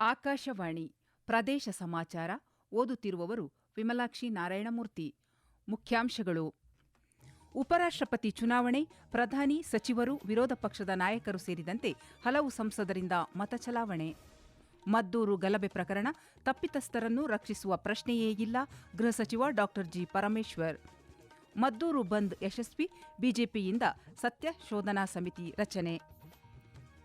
ಆಕಾಶವಾಣಿ ಪ್ರದೇಶ ಸಮಾಚಾರ ಓದುತ್ತಿರುವವರು ವಿಮಲಾಕ್ಷಿ ನಾರಾಯಣಮೂರ್ತಿ. ಮುಖ್ಯಾಂಶಗಳು. ಉಪರಾಷ್ಟ್ರಪತಿ ಚುನಾವಣೆ, ಪ್ರಧಾನಿ, ಸಚಿವರು, ವಿರೋಧ ಪಕ್ಷದ ನಾಯಕರು ಸೇರಿದಂತೆ ಹಲವು ಸಂಸದರಿಂದ ಮತ ಚಲಾವಣೆ. ಮದ್ದೂರು ಗಲಭೆ ಪ್ರಕರಣ, ತಪ್ಪಿತಸ್ಥರನ್ನು ರಕ್ಷಿಸುವ ಪ್ರಶ್ನೆಯೇ ಇಲ್ಲ, ಗೃಹ ಸಚಿವ ಡಾ ಜಿ ಪರಮೇಶ್ವರ್. ಮದ್ದೂರು ಬಂದ್ ಯಶಸ್ವಿ, ಬಿಜೆಪಿಯಿಂದ ಸತ್ಯ ಶೋಧನಾ ಸಮಿತಿ ರಚನೆ.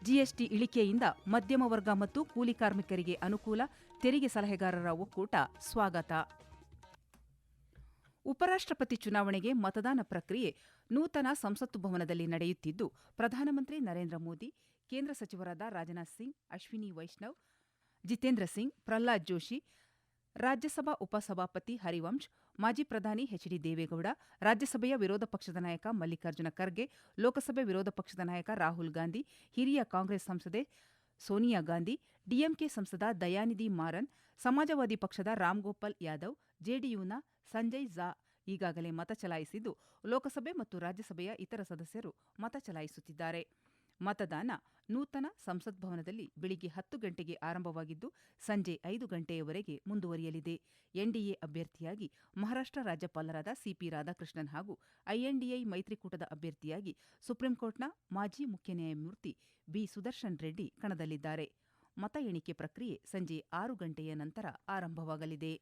ಜಿಎಸ್ಟಿ ಇಳಿಕೆಯಿಂದ ಮಧ್ಯಮ ವರ್ಗ ಮತ್ತು ಕೂಲಿ ಕಾರ್ಮಿಕರಿಗೆ ಅನುಕೂಲ, ತೆರಿಗೆ ಸಲಹೆಗಾರರ ಒಕ್ಕೂಟ ಸ್ವಾಗತ. ಉಪರಾಷ್ಟ್ರಪತಿ ಚುನಾವಣೆಗೆ ಮತದಾನ ಪ್ರಕ್ರಿಯೆ ನೂತನ ಸಂಸತ್ತು ಭವನದಲ್ಲಿ ನಡೆಯುತ್ತಿದ್ದು, ಪ್ರಧಾನಮಂತ್ರಿ ನರೇಂದ್ರ ಮೋದಿ, ಕೇಂದ್ರ ಸಚಿವರಾದ ರಾಜನಾಥ್ ಸಿಂಗ್, ಅಶ್ವಿನಿ ವೈಷ್ಣವ್, ಜಿತೇಂದ್ರ ಸಿಂಗ್, ಪ್ರಹ್ಲಾದ್ ಜೋಶಿ ರಾಜ್ಯಸಭಾ ಉಪಸಭಾಪತಿ ಹರಿವಂಶ್, ಮಾಜಿ ಪ್ರಧಾನಿ ಎಚ್ ಡಿ ದೇವೇಗೌಡ, ರಾಜ್ಯಸಭೆಯ ವಿರೋಧ ಪಕ್ಷದ ನಾಯಕ ಮಲ್ಲಿಕಾರ್ಜುನ ಖರ್ಗೆ, ಲೋಕಸಭೆ ವಿರೋಧ ಪಕ್ಷದ ನಾಯಕ ರಾಹುಲ್ ಗಾಂಧಿ, ಹಿರಿಯ ಕಾಂಗ್ರೆಸ್ ಸಂಸದೆ ಸೋನಿಯಾ ಗಾಂಧಿ, ಡಿಎಂಕೆ ಸಂಸದ ದಯಾನಿಧಿ ಮಾರನ್, ಸಮಾಜವಾದಿ ಪಕ್ಷದ ರಾಮ್ಗೋಪಾಲ್ ಯಾದವ್, ಜೆಡಿಯುನ ಸಂಜಯ್ ಝಾ ಈಗಾಗಲೇ ಮತ ಚಲಾಯಿಸಿದ್ದು, ಲೋಕಸಭೆ ಮತ್ತು ರಾಜ್ಯಸಭೆಯ ಇತರ ಸದಸ್ಯರು ಮತ ಚಲಾಯಿಸುತ್ತಿದ್ದಾರೆ. ಮತದಾನ ನೂತನ ಸಂಸತ್ ಭವನದಲ್ಲಿ ಬೆಳಿಗ್ಗೆ ಹತ್ತು ಗಂಟೆಗೆ ಆರಂಭವಾಗಿದ್ದು, ಸಂಜೆ ಐದು ಗಂಟೆಯವರೆಗೆ ಮುಂದುವರಿಯಲಿದೆ. ಎನ್ಡಿಎ ಅಭ್ಯರ್ಥಿಯಾಗಿ ಮಹಾರಾಷ್ಟ್ರ ರಾಜ್ಯಪಾಲರಾದ ಸಿಪಿ ರಾಧಾಕೃಷ್ಣನ್ ಹಾಗೂ ಐಎನ್ಡಿಎ ಮೈತ್ರಿಕೂಟದ ಅಭ್ಯರ್ಥಿಯಾಗಿ ಸುಪ್ರೀಂಕೋರ್ಟ್ನ ಮಾಜಿ ಮುಖ್ಯ ನ್ಯಾಯಮೂರ್ತಿ ಬಿ. ಸುದರ್ಶನ್ ರೆಡ್ಡಿ ಕಣದಲ್ಲಿದ್ದಾರೆ. ಮತ ಎಣಿಕೆ ಪ್ರಕ್ರಿಯೆ ಸಂಜೆ ಆರು ಗಂಟೆಯ ನಂತರ ಆರಂಭವಾಗಲಿದೆ.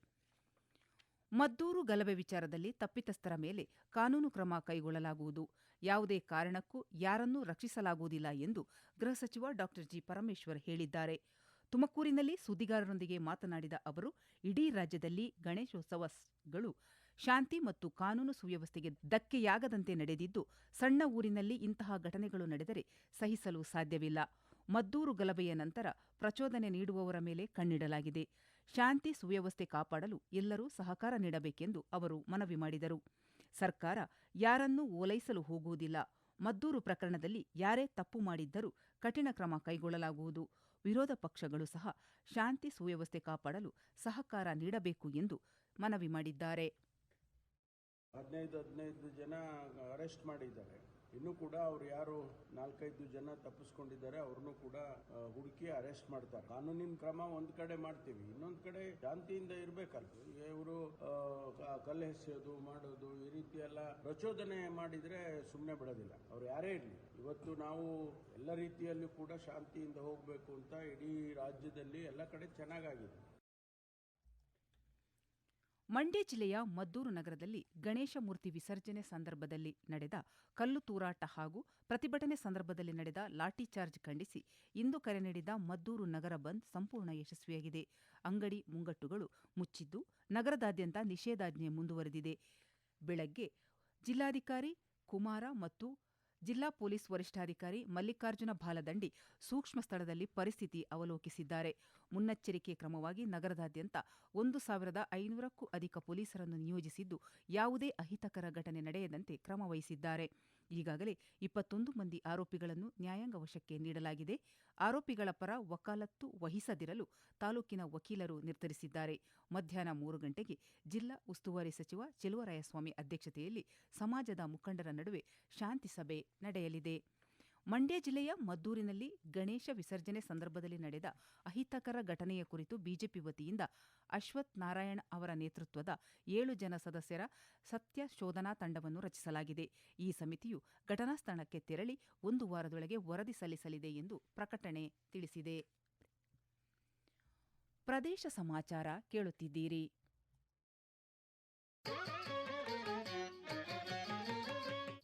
ಮದ್ದೂರು ಗಲಭೆ ವಿಚಾರದಲ್ಲಿ ತಪ್ಪಿತಸ್ಥರ ಮೇಲೆ ಕಾನೂನು ಕ್ರಮ ಕೈಗೊಳ್ಳಲಾಗುವುದು. ಯಾವುದೇ ಕಾರಣಕ್ಕೂ ಯಾರನ್ನೂ ರಕ್ಷಿಸಲಾಗುವುದಿಲ್ಲ ಎಂದು ಗೃಹ ಸಚಿವ ಡಾ. ಜಿ. ಪರಮೇಶ್ವರ್ ಹೇಳಿದ್ದಾರೆ. ತುಮಕೂರಿನಲ್ಲಿ ಸುದ್ದಿಗಾರರೊಂದಿಗೆ ಮಾತನಾಡಿದ ಅವರು, ಇಡೀ ರಾಜ್ಯದಲ್ಲಿ ಗಣೇಶೋತ್ಸವಗಳು ಶಾಂತಿ ಮತ್ತು ಕಾನೂನು ಸುವ್ಯವಸ್ಥೆಗೆ ಧಕ್ಕೆಯಾಗದಂತೆ ನಡೆದಿದ್ದು, ಸಣ್ಣ ಊರಿನಲ್ಲಿ ಇಂತಹ ಘಟನೆಗಳು ನಡೆದರೆ ಸಹಿಸಲು ಸಾಧ್ಯವಿಲ್ಲ. ಮದ್ದೂರು ಗಲಭೆಯ ನಂತರ ಪ್ರಚೋದನೆ ನೀಡುವವರ ಮೇಲೆ ಕಣ್ಣಿಡಲಾಗಿದೆ. ಶಾಂತಿ ಸುವ್ಯವಸ್ಥೆ ಕಾಪಾಡಲು ಎಲ್ಲರೂ ಸಹಕಾರ ನೀಡಬೇಕೆಂದು ಅವರು ಮನವಿ ಮಾಡಿದರು. ಸರ್ಕಾರ ಯಾರನ್ನೂ ಓಲೈಸಲು ಹೋಗುವುದಿಲ್ಲ. ಮದ್ದೂರು ಪ್ರಕರಣದಲ್ಲಿ ಯಾರೇ ತಪ್ಪು ಮಾಡಿದ್ದರೂ ಕಠಿಣ ಕ್ರಮ ಕೈಗೊಳ್ಳಲಾಗುವುದು. ವಿರೋಧ ಪಕ್ಷಗಳು ಸಹ ಶಾಂತಿ ಸುವ್ಯವಸ್ಥೆ ಕಾಪಾಡಲು ಸಹಕಾರ ನೀಡಬೇಕು ಎಂದು ಮನವಿ ಮಾಡಿದ್ದಾರೆ. ಹದಿನೈದು ಹದಿನೈದು ಜನ ಅರೆಸ್ಟ್ ಮಾಡಿದ್ದಾರೆ. ಇನ್ನೂ ಕೂಡ ಅವ್ರು ಯಾರು ನಾಲ್ಕೈದು ಜನ ತಪ್ಪಿಸ್ಕೊಂಡಿದ್ದಾರೆ, ಅವ್ರನ್ನೂ ಕೂಡ ಹುಡುಕಿ ಅರೆಸ್ಟ್ ಮಾಡ್ತಾರೆ. ಕಾನೂನಿನ ಕ್ರಮ ಒಂದ್ ಕಡೆ ಮಾಡ್ತೀವಿ, ಇನ್ನೊಂದ್ ಕಡೆ ಶಾಂತಿಯಿಂದ ಇರ್ಬೇಕಲ್ಲ. ಇವರು ಕಲ್ಲು ಎಸೆಯೋದು ಮಾಡೋದು ಈ ರೀತಿ ಎಲ್ಲ ಪ್ರಚೋದನೆ ಮಾಡಿದ್ರೆ ಸುಮ್ಮನೆ ಬಿಡೋದಿಲ್ಲ. ಅವ್ರು ಯಾರೇ ಇರಲಿ, ಇವತ್ತು ನಾವು ಎಲ್ಲ ರೀತಿಯಲ್ಲೂ ಕೂಡ ಶಾಂತಿಯಿಂದ ಹೋಗಬೇಕು ಅಂತ ಇಡೀ ರಾಜ್ಯದಲ್ಲಿ ಎಲ್ಲ ಕಡೆ ಚೆನ್ನಾಗಾಗಿದೆ. ಮಂಡ್ಯ ಜಿಲ್ಲೆಯ ಮದ್ದೂರು ನಗರದಲ್ಲಿ ಗಣೇಶ ಮೂರ್ತಿ ವಿಸರ್ಜನೆ ಸಂದರ್ಭದಲ್ಲಿ ನಡೆದ ಕಲ್ಲು ತೂರಾಟ ಹಾಗೂ ಪ್ರತಿಭಟನೆ ಸಂದರ್ಭದಲ್ಲಿ ನಡೆದ ಲಾಠಿ ಚಾರ್ಜ್ ಖಂಡಿಸಿ ಇಂದು ಕರೆ ನೀಡಿದ ಮದ್ದೂರು ನಗರ ಬಂದ್ ಸಂಪೂರ್ಣ ಯಶಸ್ವಿಯಾಗಿದೆ. ಅಂಗಡಿ ಮುಂಗಟ್ಟುಗಳು ಮುಚ್ಚಿದ್ದು ನಗರದಾದ್ಯಂತ ನಿಷೇಧಾಜ್ಞೆ ಮುಂದುವರೆದಿದೆ. ಬೆಳಗ್ಗೆ ಜಿಲ್ಲಾಧಿಕಾರಿ ಕುಮಾರ ಮತ್ತು ಜಿಲ್ಲಾ ಪೊಲೀಸ್ ವರಿಷ್ಠಾಧಿಕಾರಿ ಮಲ್ಲಿಕಾರ್ಜುನ ಬಾಲದಂಡಿ ಸೂಕ್ಷ್ಮ ಸ್ಥಳದಲ್ಲಿ ಪರಿಸ್ಥಿತಿ ಅವಲೋಕಿಸಿದ್ದಾರೆ. ಮುನ್ನೆಚ್ಚರಿಕೆ ಕ್ರಮವಾಗಿ ನಗರದಾದ್ಯಂತ ಒಂದು ಸಾವಿರದ ಐನೂರಕ್ಕೂ ಅಧಿಕ ಪೊಲೀಸರನ್ನು ನಿಯೋಜಿಸಿದ್ದು ಯಾವುದೇ ಅಹಿತಕರ ಘಟನೆ ನಡೆಯದಂತೆ ಕ್ರಮ ವಹಿಸಿದ್ದಾರೆ. ಈಗಾಗಲೇ ಇಪ್ಪತ್ತೊಂದು ಮಂದಿ ಆರೋಪಿಗಳನ್ನು ನ್ಯಾಯಾಂಗ ವಶಕ್ಕೆ ನೀಡಲಾಗಿದೆ. ಆರೋಪಿಗಳ ಪರ ವಕಾಲತ್ತು ವಹಿಸದಿರಲು ತಾಲೂಕಿನ ವಕೀಲರು ನಿರ್ಧರಿಸಿದ್ದಾರೆ. ಮಧ್ಯಾಹ್ನ ಮೂರು ಗಂಟೆಗೆ ಜಿಲ್ಲಾ ಉಸ್ತುವಾರಿ ಸಚಿವ ಚೆಲುವರಾಯಸ್ವಾಮಿ ಅಧ್ಯಕ್ಷತೆಯಲ್ಲಿ ಸಮಾಜದ ಮುಖಂಡರ ನಡುವೆ ಶಾಂತಿ ಸಭೆ ನಡೆಯಲಿದೆ. ಮಂಡ್ಯ ಜಿಲ್ಲೆಯ ಮದ್ದೂರಿನಲ್ಲಿ ಗಣೇಶ ವಿಸರ್ಜನೆ ಸಂದರ್ಭದಲ್ಲಿ ನಡೆದ ಅಹಿತಕರ ಘಟನೆಯ ಕುರಿತು ಬಿಜೆಪಿ ವತಿಯಿಂದ ಅಶ್ವಥ್ ನಾರಾಯಣ್ ಅವರ ನೇತೃತ್ವದ ಏಳು ಜನ ಸದಸ್ಯರ ಸತ್ಯ ಶೋಧನಾ ತಂಡವನ್ನು ರಚಿಸಲಾಗಿದೆ. ಈ ಸಮಿತಿಯು ಘಟನಾ ಸ್ಥಳಕ್ಕೆ ತೆರಳಿ ಒಂದು ವಾರದೊಳಗೆ ವರದಿ ಸಲ್ಲಿಸಲಿದೆ ಎಂದು ಪ್ರಕಟಣೆ ತಿಳಿಸಿದೆ. ಪ್ರದೇಶ ಸಮಾಚಾರ ಕೇಳುತ್ತಿದ್ದೀರಿ.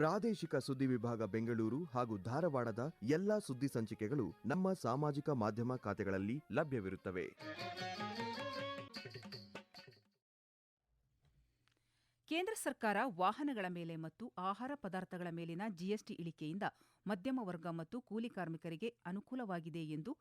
ಪ್ರಾದೇಶಿಕ ಸುದ್ದಿ ವಿಭಾಗ ಬೆಂಗಳೂರು ಹಾಗೂ ಧಾರವಾಡದ ಎಲ್ಲಾ ಸುದ್ದಿ ಸಂಚಿಕೆಗಳು ನಮ್ಮ ಸಾಮಾಜಿಕ ಮಾಧ್ಯಮ ಖಾತೆಗಳಲ್ಲಿ ಲಭ್ಯವಿರುತ್ತವೆ. ಕೇಂದ್ರ ಸರ್ಕಾರ ವಾಹನಗಳ ಮೇಲೆ ಮತ್ತು ಆಹಾರ ಪದಾರ್ಥಗಳ ಮೇಲಿನ ಜಿಎಸ್ಟಿ ಇಳಿಕೆಯಿಂದ ಮಧ್ಯಮ ವರ್ಗ ಮತ್ತು ಕೂಲಿ ಕಾರ್ಮಿಕರಿಗೆ ಅನುಕೂಲವಾಗಿದೆ ಎಂದು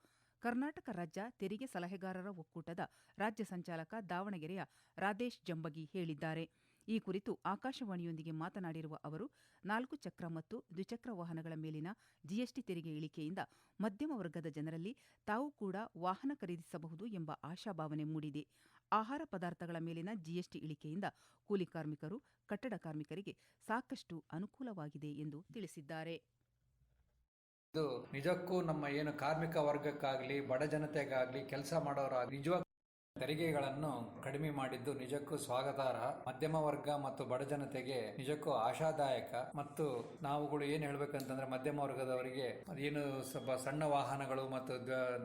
ಕರ್ನಾಟಕ ರಾಜ್ಯ ತೆರಿಗೆ ಸಲಹೆಗಾರರ ಒಕ್ಕೂಟದ ರಾಜ್ಯ ಸಂಚಾಲಕ ದಾವಣಗೆರೆಯ ರಾಧೇಶ್ ಜಂಬಗಿ ಹೇಳಿದ್ದಾರೆ. ಈ ಕುರಿತು ಆಕಾಶವಾಣಿಯೊಂದಿಗೆ ಮಾತನಾಡಿರುವ ಅವರು, ನಾಲ್ಕು ಚಕ್ರ ಮತ್ತು ದ್ವಿಚಕ್ರ ವಾಹನಗಳ ಮೇಲಿನ ಜಿಎಸ್ಟಿ ತೆರಿಗೆ ಇಳಿಕೆಯಿಂದ ಮಧ್ಯಮ ವರ್ಗದ ಜನರಲ್ಲಿ ತಾವು ಕೂಡ ವಾಹನ ಖರೀದಿಸಬಹುದು ಎಂಬ ಆಶಾಭಾವನೆ ಮೂಡಿದೆ. ಆಹಾರ ಪದಾರ್ಥಗಳ ಮೇಲಿನ ಜಿಎಸ್ಟಿ ಇಳಿಕೆಯಿಂದ ಕೂಲಿ ಕಾರ್ಮಿಕರು, ಕಟ್ಟಡ ಕಾರ್ಮಿಕರಿಗೆ ಸಾಕಷ್ಟು ಅನುಕೂಲವಾಗಿದೆ ಎಂದು ತಿಳಿಸಿದ್ದಾರೆ. ಇದು ನಿಜಕ್ಕೂ ನಮ್ಮ ಏನು ಕಾರ್ಮಿಕ ವರ್ಗಕ್ಕಾಗಲಿ, ಬಡ ಜನತೆಗಾಗಲಿ, ಕೆಲಸ ಮಾಡೋರಾಗಲಿ, ನಿಜವಾಗ್ ತೆರಿಗೆಗಳನ್ನು ಕಡಿಮೆ ಮಾಡಿದ್ದು ನಿಜಕ್ಕೂ ಸ್ವಾಗತಾರ್ಹ. ಮಧ್ಯಮ ವರ್ಗ ಮತ್ತು ಬಡ ಜನತೆಗೆ ನಿಜಕ್ಕೂ ಆಶಾದಾಯಕ. ಮತ್ತು ನಾವುಗಳು ಏನು ಹೇಳ್ಬೇಕಂತಂದ್ರೆ ಮಧ್ಯಮ ವರ್ಗದವರಿಗೆ ಏನು ಸ್ವಲ್ಪ ಸಣ್ಣ ವಾಹನಗಳು ಮತ್ತು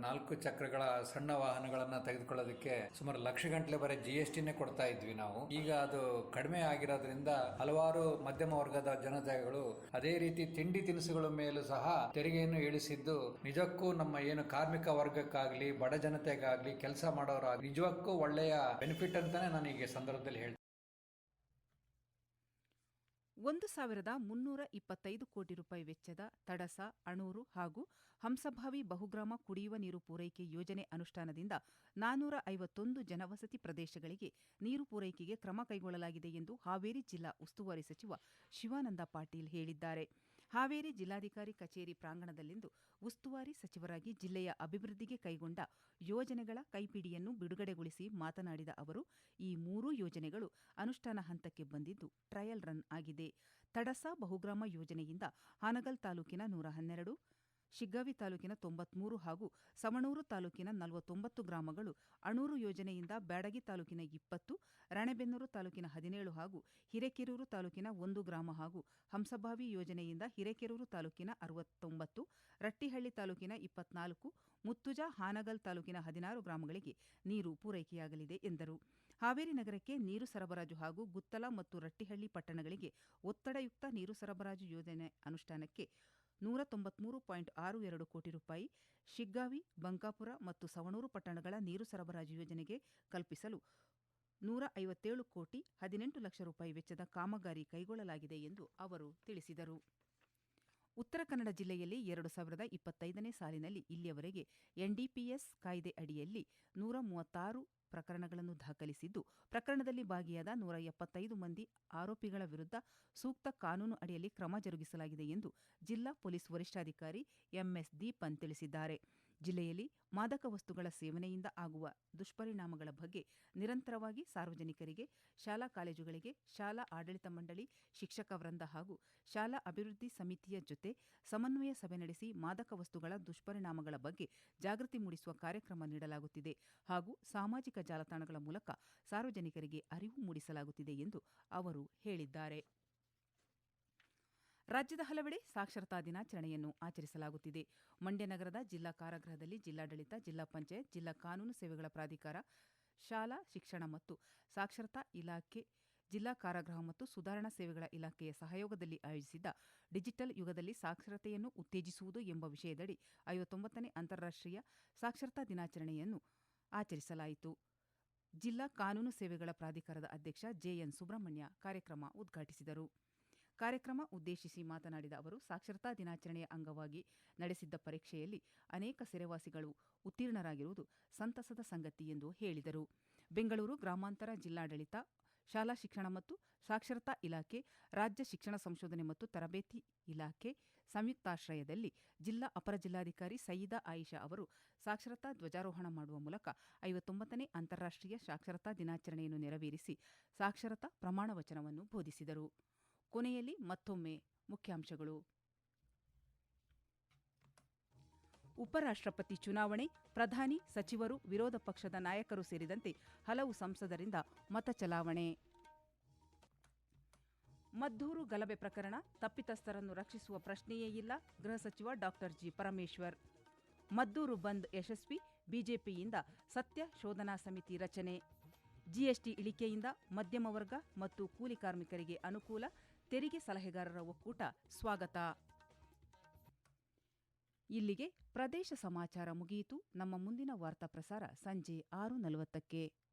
ನಾಲ್ಕು ಚಕ್ರಗಳ ಸಣ್ಣ ವಾಹನಗಳನ್ನ ತೆಗೆದುಕೊಳ್ಳೋದಕ್ಕೆ ಸುಮಾರು ಲಕ್ಷ ಗಂಟಲೆ ಬರೀ ಜಿ ಎಸ್ ಟಿನೇ ಕೊಡ್ತಾ ಇದ್ವಿ ನಾವು. ಈಗ ಅದು ಕಡಿಮೆ ಆಗಿರೋದ್ರಿಂದ ಹಲವಾರು ಮಧ್ಯಮ ವರ್ಗದ ಜನತೆಗಳು ಅದೇ ರೀತಿ ತಿಂಡಿ ತಿನಿಸುಗಳ ಮೇಲೂ ಸಹ ತೆರಿಗೆಯನ್ನು ಇಳಿಸಿದ್ದು ನಿಜಕ್ಕೂ ನಮ್ಮ ಏನು ಕಾರ್ಮಿಕ ವರ್ಗಕ್ಕಾಗ್ಲಿ, ಬಡ ಜನತೆಗಾಗ್ಲಿ, ಕೆಲಸ ಮಾಡೋರಾಗಲಿ ನಿಜಕ್ಕೂ ಒಳ್ಳೆಯ ಬೆನಿಫಿಟ್ ಅಂತಾನೆ ನಾನು ಈಗ ಸಂದರ್ಭದಲ್ಲಿ ಹೇಳ್ತೀನಿ. ಒಂದು ಸಾವಿರದ ಮುನ್ನೂರ ಇಪ್ಪತ್ತೈದು ಕೋಟಿ ರೂಪಾಯಿ ವೆಚ್ಚದ ತಡಸ, ಅಣೂರು ಹಾಗೂ ಹಂಸಭಾವಿ ಬಹುಗ್ರಾಮ ಕುಡಿಯುವ ನೀರು ಪೂರೈಕೆ ಯೋಜನೆ ಅನುಷ್ಠಾನದಿಂದ ನಾನೂರ ಐವತ್ತೊಂದು ಜನವಸತಿ ಪ್ರದೇಶಗಳಿಗೆ ನೀರು ಪೂರೈಕೆಗೆ ಕ್ರಮ ಕೈಗೊಳ್ಳಲಾಗಿದೆ ಎಂದು ಹಾವೇರಿ ಜಿಲ್ಲಾ ಉಸ್ತುವಾರಿ ಸಚಿವ ಶಿವಾನಂದ ಪಾಟೀಲ್ ಹೇಳಿದ್ದಾರೆ. ಹಾವೇರಿ ಜಿಲ್ಲಾಧಿಕಾರಿ ಕಚೇರಿ ಪ್ರಾಂಗಣದಲ್ಲಿಂದು ಉಸ್ತುವಾರಿ ಸಚಿವರಾಗಿ ಜಿಲ್ಲೆಯ ಅಭಿವೃದ್ಧಿಗೆ ಕೈಗೊಂಡ ಯೋಜನೆಗಳ ಕೈಪಿಡಿಯನ್ನು ಬಿಡುಗಡೆಗೊಳಿಸಿ ಮಾತನಾಡಿದ ಅವರು, ಈ ಮೂರೂ ಯೋಜನೆಗಳು ಅನುಷ್ಠಾನ ಹಂತಕ್ಕೆ ಬಂದಿದ್ದು ಟ್ರಯಲ್ ರನ್ ಆಗಿದೆ. ತಡಸ ಬಹುಗ್ರಾಮ ಯೋಜನೆಯಿಂದ ಹಾನಗಲ್ ತಾಲೂಕಿನ ನೂರ ಹನ್ನೆರಡು ಶಿಗ್ಗಾವಿ ತಾಲೂಕಿನ ತೊಂಬತ್ಮೂರು ಹಾಗೂ ಸವಣೂರು ತಾಲೂಕಿನ ನಲವತ್ತೊಂಬತ್ತು ಗ್ರಾಮಗಳು ಅಣೂರು ಯೋಜನೆಯಿಂದ ಬ್ಯಾಡಗಿ ತಾಲೂಕಿನ ಇಪ್ಪತ್ತು, ರಾಣೆಬೆನ್ನೂರು ತಾಲೂಕಿನ ಹದಿನೇಳು ಹಾಗೂ ಹಿರೇಕೆರೂರು ತಾಲೂಕಿನ ಒಂದು ಗ್ರಾಮ ಹಾಗೂ ಹಂಸಭಾವಿ ಯೋಜನೆಯಿಂದ ಹಿರೇಕೆರೂರು ತಾಲೂಕಿನ ಅರವತ್ತೊಂಬತ್ತು, ರಟ್ಟಿಹಳ್ಳಿ ತಾಲೂಕಿನ ಇಪ್ಪತ್ನಾಲ್ಕು, ಮುತ್ತುಜ ಹಾನಗಲ್ ತಾಲೂಕಿನ ಹದಿನಾರು ಗ್ರಾಮಗಳಿಗೆ ನೀರು ಪೂರೈಕೆಯಾಗಲಿದೆ ಎಂದರು. ಹಾವೇರಿ ನಗರಕ್ಕೆ ನೀರು ಸರಬರಾಜು ಹಾಗೂ ಗುತ್ತಲ ಮತ್ತು ರಟ್ಟಿಹಳ್ಳಿ ಪಟ್ಟಣಗಳಿಗೆ ಒತ್ತಡಯುಕ್ತ ನೀರು ಸರಬರಾಜು ಯೋಜನೆ ಅನುಷ್ಠಾನಕ್ಕೆ ನೂರ ತೊಂಬತ್ಮೂರು ಪಾಯಿಂಟ್ ಆರು ಎರಡು ಕೋಟಿ ರೂಪಾಯಿ ಶಿಗ್ಗಾವಿ, ಬಂಕಾಪುರ ಮತ್ತು ಸವಣೂರು ಪಟ್ಟಣಗಳ ನೀರು ಸರಬರಾಜು ಯೋಜನೆಗೆ ಕಲ್ಪಿಸಲು ನೂರ ಐವತ್ತೇಳು ಕೋಟಿ ಹದಿನೆಂಟು ಲಕ್ಷ ರೂಪಾಯಿ ವೆಚ್ಚದ ಕಾಮಗಾರಿ ಕೈಗೊಳ್ಳಲಾಗಿದೆ ಎಂದು ಅವರು ತಿಳಿಸಿದರು. ಉತ್ತರ ಕನ್ನಡ ಜಿಲ್ಲೆಯಲ್ಲಿ ಎರಡು ಸಾವಿರದ ಇಪ್ಪತ್ತೈದನೇ ಸಾಲಿನಲ್ಲಿ ಇಲ್ಲಿಯವರೆಗೆ ಎನ್ಡಿಪಿಎಸ್ ಕಾಯ್ದೆ ಅಡಿಯಲ್ಲಿ ನೂರ ಮೂವತ್ತಾರು ಪ್ರಕರಣಗಳನ್ನು ದಾಖಲಿಸಿದ್ದು, ಪ್ರಕರಣದಲ್ಲಿ ಭಾಗಿಯಾದ ನೂರ ಎಪ್ಪತ್ತೈದು ಮಂದಿ ಆರೋಪಿಗಳ ವಿರುದ್ಧ ಸೂಕ್ತ ಕಾನೂನು ಅಡಿಯಲ್ಲಿ ಕ್ರಮ ಜರುಗಿಸಲಾಗಿದೆ ಎಂದು ಜಿಲ್ಲಾ ಪೊಲೀಸ್ ವರಿಷ್ಠಾಧಿಕಾರಿ ಎಂಎಸ್ ದೀಪನ್ ತಿಳಿಸಿದ್ದಾರೆ. ಜಿಲ್ಲೆಯಲ್ಲಿ ಮಾದಕ ವಸ್ತುಗಳ ಸೇವನೆಯಿಂದ ಆಗುವ ದುಷ್ಪರಿಣಾಮಗಳ ಬಗ್ಗೆ ನಿರಂತರವಾಗಿ ಸಾರ್ವಜನಿಕರಿಗೆ, ಶಾಲಾ ಕಾಲೇಜುಗಳಿಗೆ, ಶಾಲಾ ಆಡಳಿತ ಮಂಡಳಿ, ಶಿಕ್ಷಕ ವೃಂದ ಹಾಗೂ ಶಾಲಾ ಅಭಿವೃದ್ಧಿ ಸಮಿತಿಯ ಜೊತೆ ಸಮನ್ವಯ ಸಭೆ ನಡೆಸಿ ಮಾದಕ ವಸ್ತುಗಳ ದುಷ್ಪರಿಣಾಮಗಳ ಬಗ್ಗೆ ಜಾಗೃತಿ ಮೂಡಿಸುವ ಕಾರ್ಯಕ್ರಮ ನೀಡಲಾಗುತ್ತಿದೆ ಹಾಗೂ ಸಾಮಾಜಿಕ ಜಾಲತಾಣಗಳ ಮೂಲಕ ಸಾರ್ವಜನಿಕರಿಗೆ ಅರಿವು ಮೂಡಿಸಲಾಗುತ್ತಿದೆ ಎಂದು ಅವರು ಹೇಳಿದ್ದಾರೆ. ರಾಜ್ಯದ ಹಲವೆಡೆ ಸಾಕ್ಷರತಾ ದಿನಾಚರಣೆಯನ್ನು ಆಚರಿಸಲಾಗುತ್ತಿದೆ. ಮಂಡ್ಯ ನಗರದ ಜಿಲ್ಲಾ ಕಾರಾಗೃಹದಲ್ಲಿ ಜಿಲ್ಲಾಡಳಿತ, ಜಿಲ್ಲಾ ಪಂಚಾಯತ್, ಜಿಲ್ಲಾ ಕಾನೂನು ಸೇವೆಗಳ ಪ್ರಾಧಿಕಾರ, ಶಾಲಾ, ಶಿಕ್ಷಣ ಮತ್ತು ಸಾಕ್ಷರತಾ ಇಲಾಖೆ, ಜಿಲ್ಲಾ ಕಾರಾಗೃಹ ಮತ್ತು ಸುಧಾರಣಾ ಸೇವೆಗಳ ಇಲಾಖೆಯ ಸಹಯೋಗದಲ್ಲಿ ಆಯೋಜಿಸಿದ್ದ ಡಿಜಿಟಲ್ ಯುಗದಲ್ಲಿ ಸಾಕ್ಷರತೆಯನ್ನು ಉತ್ತೇಜಿಸುವುದು ಎಂಬ ವಿಷಯದಡಿ ಐವತ್ತೊಂಬತ್ತನೇ ಅಂತಾರಾಷ್ಟ್ರೀಯ ಸಾಕ್ಷರತಾ ದಿನಾಚರಣೆಯನ್ನು ಆಚರಿಸಲಾಯಿತು. ಜಿಲ್ಲಾ ಕಾನೂನು ಸೇವೆಗಳ ಪ್ರಾಧಿಕಾರದ ಅಧ್ಯಕ್ಷ ಜೆಎನ್ ಸುಬ್ರಹ್ಮಣ್ಯ ಕಾರ್ಯಕ್ರಮ ಉದ್ಘಾಟಿಸಿದರು. ಕಾರ್ಯಕ್ರಮ ಉದ್ದೇಶಿಸಿ ಮಾತನಾಡಿದ ಅವರು, ಸಾಕ್ಷರತಾ ದಿನಾಚರಣೆಯ ಅಂಗವಾಗಿ ನಡೆಸಿದ್ದ ಪರೀಕ್ಷೆಯಲ್ಲಿ ಅನೇಕ ಸೆರೆವಾಸಿಗಳು ಉತ್ತೀರ್ಣರಾಗಿರುವುದು ಸಂತಸದ ಸಂಗತಿ ಎಂದು ಹೇಳಿದರು. ಬೆಂಗಳೂರು ಗ್ರಾಮಾಂತರ ಜಿಲ್ಲಾಡಳಿತ, ಶಾಲಾ ಶಿಕ್ಷಣ ಮತ್ತು ಸಾಕ್ಷರತಾ ಇಲಾಖೆ, ರಾಜ್ಯ ಶಿಕ್ಷಣ ಸಂಶೋಧನೆ ಮತ್ತು ತರಬೇತಿ ಇಲಾಖೆ ಸಂಯುಕ್ತಾಶ್ರಯದಲ್ಲಿ ಜಿಲ್ಲಾ ಅಪರ ಜಿಲ್ಲಾಧಿಕಾರಿ ಸಯೀದಾ ಆಯಿಷಾ ಅವರು ಸಾಕ್ಷರತಾ ಧ್ವಜಾರೋಹಣ ಮಾಡುವ ಮೂಲಕ ಐವತ್ತೊಂಬತ್ತನೇ ಅಂತಾರಾಷ್ಟ್ರೀಯ ಸಾಕ್ಷರತಾ ದಿನಾಚರಣೆಯನ್ನು ನೆರವೇರಿಸಿ ಸಾಕ್ಷರತಾ ಪ್ರಮಾಣ ವಚನವನ್ನು ಬೋಧಿಸಿದರು. ಕೊನೆಯಲ್ಲಿ ಮತ್ತೊಮ್ಮೆ ಮುಖ್ಯಾಂಶಗಳು. ಉಪರಾಷ್ಟ್ರಪತಿ ಚುನಾವಣೆ, ಪ್ರಧಾನಿ, ಸಚಿವರು, ವಿರೋಧ ಪಕ್ಷದ ನಾಯಕರು ಸೇರಿದಂತೆ ಹಲವು ಸಂಸದರಿಂದ ಮತ ಚಲಾವಣೆ. ಮದ್ದೂರು ಗಲಭೆ ಪ್ರಕರಣ ತಪ್ಪಿತಸ್ಥರನ್ನು ರಕ್ಷಿಸುವ ಪ್ರಶ್ನೆಯೇ ಇಲ್ಲ. ಗೃಹ ಸಚಿವ ಡಾಕ್ಟರ್ ಜಿ ಪರಮೇಶ್ವರ್. ಮದ್ದೂರು ಬಂದ್ ಯಶಸ್ವಿ, ಬಿಜೆಪಿಯಿಂದ ಸತ್ಯ ಶೋಧನಾ ಸಮಿತಿ ರಚನೆ. ಜಿಎಸ್ಟಿ ಇಳಿಕೆಯಿಂದ ಮಧ್ಯಮ ವರ್ಗ ಮತ್ತು ಕೂಲಿ ಕಾರ್ಮಿಕರಿಗೆ ಅನುಕೂಲ, ತೆರಿಗೆ ಸಲಹೆಗಾರರ ಒಕ್ಕೂಟ ಸ್ವಾಗತ. ಇಲ್ಲಿಗೆ ಪ್ರದೇಶ ಸಮಾಚಾರ ಮುಗಿಯಿತು. ನಮ್ಮ ಮುಂದಿನ ವಾರ್ತಾ ಪ್ರಸಾರ ಸಂಜೆ ಆರು ನಲವತ್ತಕ್ಕೆ.